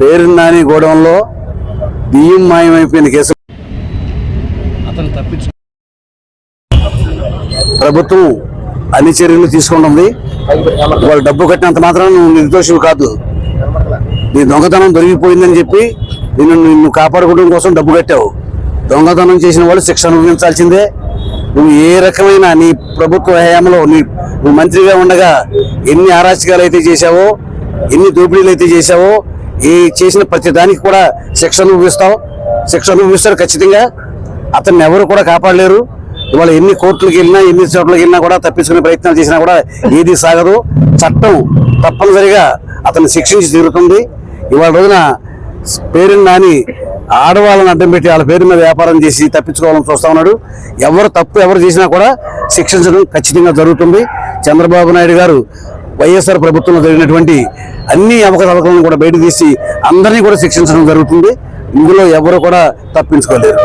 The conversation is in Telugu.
పేరు నాని గోడౌన్లో బియ్యం మాయమైపోయిన కేసు. అతను తప్పించు ప్రభుత్వం అన్ని చర్యలు తీసుకుంటుంది. వాళ్ళు డబ్బు కట్టినంత మాత్రం నువ్వు నిర్దోషివి కాదు. నీ దొంగతనం దొరికిపోయిందని చెప్పి నిన్ను నిన్ను కాపాడుకోవడం కోసం డబ్బు కట్టావు. దొంగతనం చేసిన వాళ్ళు శిక్ష అనుభవించాల్సిందే. నువ్వు ఏ రకమైన నీ ప్రభుత్వ హయాంలో నీ నువ్వు మంత్రిగా ఉండగా ఎన్ని అరాచకాలు అయితే చేశావో ఎన్ని దోపిడీలు అయితే చేశావో ఈ చేసిన ప్రతి దానికి కూడా శిక్ష అనుభవిస్తాం శిక్ష అనుభవిస్తారు ఖచ్చితంగా. అతన్ని ఎవరు కూడా కాపాడలేరు. ఇవాళ ఎన్ని కోర్టులకు వెళ్ళినా ఎన్ని చోట్లకి వెళ్ళినా కూడా తప్పించుకునే ప్రయత్నాలు చేసినా కూడా ఏది సాగదు. చట్టం తప్పనిసరిగా అతన్ని శిక్షించి తీరుతుంది. ఇవాళ రోజున పేరుని నాని ఆడవాళ్ళని అడ్డం పెట్టి వాళ్ళ పేరు మీద వ్యాపారం చేసి తప్పించుకోవాలని చూస్తా ఉన్నాడు. ఎవరు తప్పు ఎవరు చేసినా కూడా శిక్షించడం ఖచ్చితంగా జరుగుతుంది. చంద్రబాబు నాయుడు గారు వైఎస్ఆర్ ప్రభుత్వంలో జరిగినటువంటి అన్ని అవకతవకలను కూడా బయట తీసి అందరినీ కూడా శిక్షించడం జరుగుతుంది. ఇందులో ఎవరు కూడా తప్పించుకోలేరు.